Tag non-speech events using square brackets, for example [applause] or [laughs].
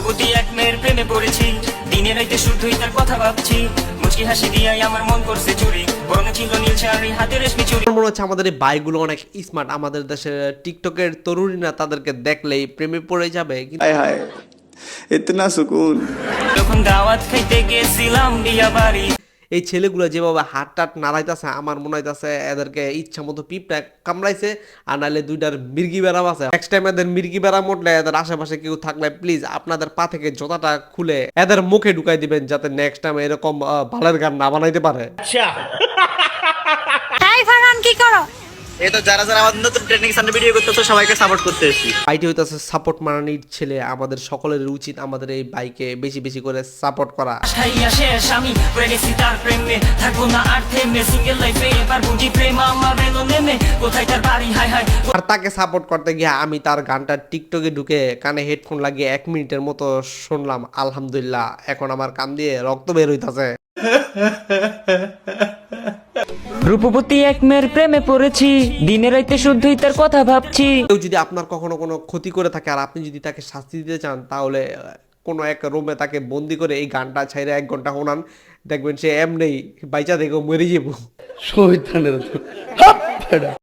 রূপবতী এক মেয়ের প্রেমে পড়েছি। দিনে রাইতে শুধুই তার কথা ভাবছি। মুচকি হাসি দিয়াই আমার মন করছে চুরি। পরনে ছিল নীল শাড়ি হাতে রেশমি চুরি। মনে হচ্ছে আমাদের এই বাইগুলো অনেক স্মার্ট আমাদের দেশের টিকটকের তরুণীরা তাদেরকে দেখলেই প্রেমে পড়ে যাবে। হায় হায় ইতনা সুকুন। যখন দাওয়াত খাইতে গেছিলাম দিয়া বাড়ি এই ছেলেগুলো যেভাবে হাত টাট নাড়াইতেছে, আমার মনে হইতেছে এদেরকে ইচ্ছা মতো পিপটা কামড়াইছে, আর নাহলে দুইটার মির্গি বেড়াম আছে। নেক্সট টাইম এদের মির্গি ব্যারাম উঠলে এদের আশেপাশে কেউ থাকলে প্লিজ আপনাদের পা থেকে জোতাটা খুলে এদের মুখে ঢুকাই দিবেন যাতে নেক্সট টাইম এরকম ভালের গান না বানাইতে পারে। করো [laughs] এই তো যারা যারা আমাদের নতুন ট্রেনিং সামনে ভিডিও করতেছো সবাইকে সাপোর্ট করতে এসেছি বাইটি হইতাছে সাপোর্ট মানানির ছেলে আমাদের সকলের উচিত আমাদের এই বাইকে বেশি বেশি করে সাপোর্ট করা। শেষ আমি গেছি তার প্রেমে। থাকব না আর থেমে সিঙ্গেল লাইফে এবার বুঝি প্রেম আমার এলো নেমে। কোথায় তার বাড়ি? হাই হাই আর তাকে সাপোর্ট করতে গিয়ে আমি তার গানটা টিকটকে ঢুকে কানে হেডফোন লাগিয়ে এক মিনিটের মতো শুনলাম আলহামদুলিল্লাহ। এখন আমার কান দিয়ে রক্ত বের হইতাছে। [laughs] রূপবতী এক মেয়ের প্রেমে পড়েছি দিনে রাইতে শুদ্ধই তার কথা ভাবছি। কেউ যদি আপনার কখনো কোনো ক্ষতি করে থাকে আর আপনি যদি তাকে শাস্তি দিতে চান তাহলে কোনো এক রুমে তাকে বন্দি করে এই গানটা ছাইরে এক ঘণ্টা শোনান দেখবেন সে এম নেই বাইচা দেখো মরে যাব।